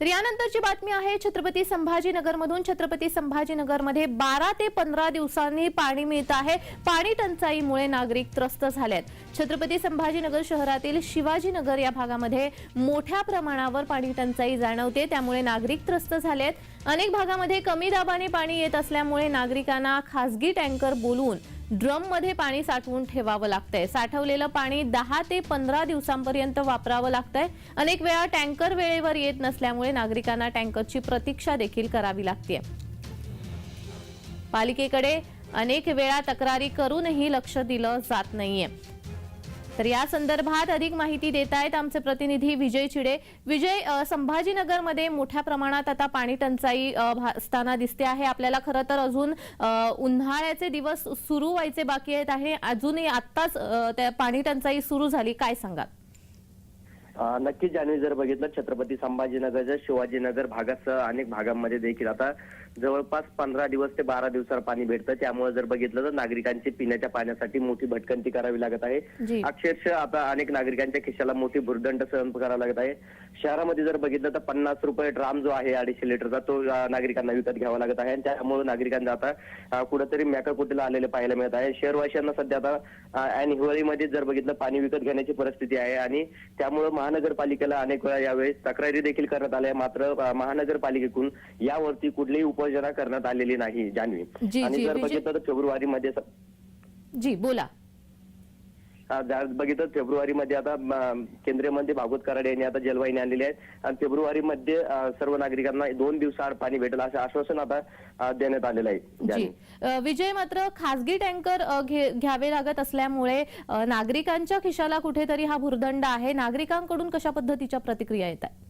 तर यानंतरची बातमी आहे छत्रपती संभाजीनगरमधून. छत्रपती संभाजीनगरमध्ये बारा ते पंधरा दिवसांनी पाणी मिळत आहे. पाणी टंचाईमुळे नागरिक त्रस्त झाले आहेत छत्रपती संभाजीनगर शहरातील शिवाजीनगर या भागामध्ये मोठ्या प्रमाणावर पाणी टंचाई जाणवते. त्यामुळे नागरिक त्रस्त झाले आहेत अनेक भागामध्ये कमी दाबाने पाणी येत असल्यामुळे नागरिकांना खासगी टँकर बोलवून ड्रममध्ये पाणी साठवून ठेवावं लागतंय. साठवलेलं पाणी दहा ते पंधरा दिवसांपर्यंत वापरावं लागतंय. अनेक वेळा टँकर वेळेवर येत नसल्यामुळे नागरिकांना टँकरची प्रतीक्षा देखील करावी लागते पालिकेकडे अनेक वेळा तक्रारी करूनही लक्ष दिलं जात नाहीये. तर या संदर्भात अधिक माहिती देत आहेत आमचे प्रतिनिधी विजय चिडे. विजय संभाजीनगरमध्ये मोठ्या प्रमाणात आता पाणी टंचाई असताना भासताना दिसते आहे. आपल्याला खरं तर अजून उन्हाळ्याचे दिवस सुरू व्हायचे बाकी आहेत आणि अजूनही आत्ताच त्या पाणी टंचाई सुरू झाली. काय सांगाल? अ, नक्कीच जान्हवी जर बघितलं छत्रपती संभाजीनगरच्या शिवाजीनगर भागासह अनेक भागांमध्ये देखील आता जवळपास पंधरा दिवस ते बारा दिवसावर पाणी भेटतं. त्यामुळे जर बघितलं तर नागरिकांची पिण्याच्या पाण्यासाठी मोठी भटकंती करावी लागत आहे. अक्षरशः आता अनेक नागरिकांच्या खिशाला मोठी भुर्दंड सहन करावा लागत आहे. शहरामध्ये जर बघितलं तर पन्नास रुपये ड्राम जो आहे अडीचशे लिटरचा तो नागरिकांना विकत घ्यावा लागत आहे. आणि त्यामुळे नागरिकांना आता कुठेतरी मेकाकुटीला आलेले पाहायला मिळत आहे. शहरवासियांना सध्या आता ऐन हिवाळीमध्ये जर बघितलं पाणी विकत घेण्याची परिस्थिती आहे. आणि त्यामुळे महानगरपालिकेला अनेक वेळा यावेळेस तक्रारी देखील करण्यात आल्या. मात्र महानगरपालिकेकडून यावरती कुठलीही उपाययोजना करण्यात आलेली नाही जान्हवी. जी, आणि जर बघितलं तर फेब्रुवारीमध्ये जी बोला. बघितलं फेब्रुवारीमध्ये आता केंद्रीय मंत्री भागवत कराड यांनी आता जलवाहिनी आणलेली आहे. आणि फेब्रुवारीमध्ये मध्ये सर्व नागरिकांना दोन दिवसाआड पाणी भेटेल असं आश्वासन आता देण्यात आलेलं आहे विजय मात्र खासगी टँकर घ्यावे लागत असल्यामुळे नागरिकांच्या खिशाला कुठेतरी हा भुर्दंड आहे. नागरिकांकडून कशा पद्धतीच्या प्रतिक्रिया येत आहेत?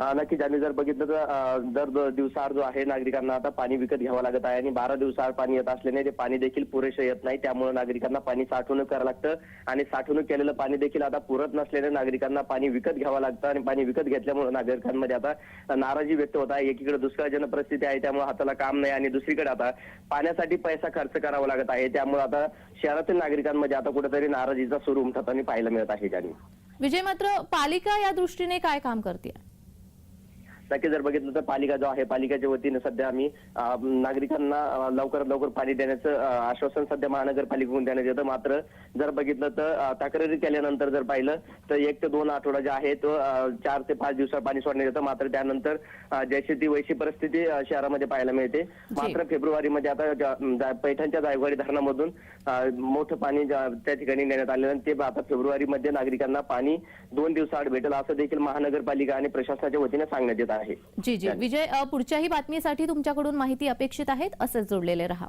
नक्की ज्यांनी जर बघितलं तर दर दिवसाआड जो आहे नागरिकांना आता पाणी विकत घ्यावं लागत आहे आणि बारा दिवसाआड पाणी येत असल्याने ते पाणी देखील पुरेसे येत नाही. त्यामुळे नागरिकांना पाणी साठवणूक करावं लागतं आणि साठवणूक केलेलं पाणी देखील आता पुरत नसल्याने नागरिकांना पाणी विकत घ्यावं लागतं आणि पाणी विकत घेतल्यामुळे नागरिकांमध्ये आता नाराजी व्यक्त होत आहे. एकीकडे दुष्काळजनक परिस्थिती आहे त्यामुळे हाताला काम नाही आणि दुसरीकडे आता पाण्यासाठी पैसा खर्च करावा लागत आहे. त्यामुळे आता शहरातील नागरिकांमध्ये आता कुठेतरी नाराजीचा सुरू उमटताना पाहायला मिळत आहे त्यांनी विजय मात्र पालिका या दृष्टीने काय काम करते नक्की जर बघितलं तर पालिका जो आहे पालिकेच्या वतीने सध्या आम्ही नागरिकांना लवकरात लवकर पाणी देण्याचं आश्वासन सध्या महानगरपालिकेकडून देण्यात येतं. मात्र जर बघितलं तर तक्रारी केल्यानंतर जर पाहिलं तर एक ते दोन आठवडा जे आहे तो चार ते पाच दिवसात पाणी सोडण्यात येतं. मात्र त्यानंतर जैशी ती वैशी परिस्थिती शहरामध्ये पाहायला मिळते. मात्र फेब्रुवारीमध्ये आता पैठणच्या जायकवाडी धरणामधून मोठं पाणी त्या ठिकाणी नेण्यात आलेलं आहे. ते आता फेब्रुवारीमध्ये नागरिकांना पाणी दोन दिवसाआड भेटेल असं देखील महानगरपालिका आणि प्रशासनाच्या वतीने सांगण्यात येत आहे. जी जी. विजय पुढच्याही बातमीसाठी तुमच्याकडून माहिती अपेक्षित आहेत. असेच जोडलेले रहा.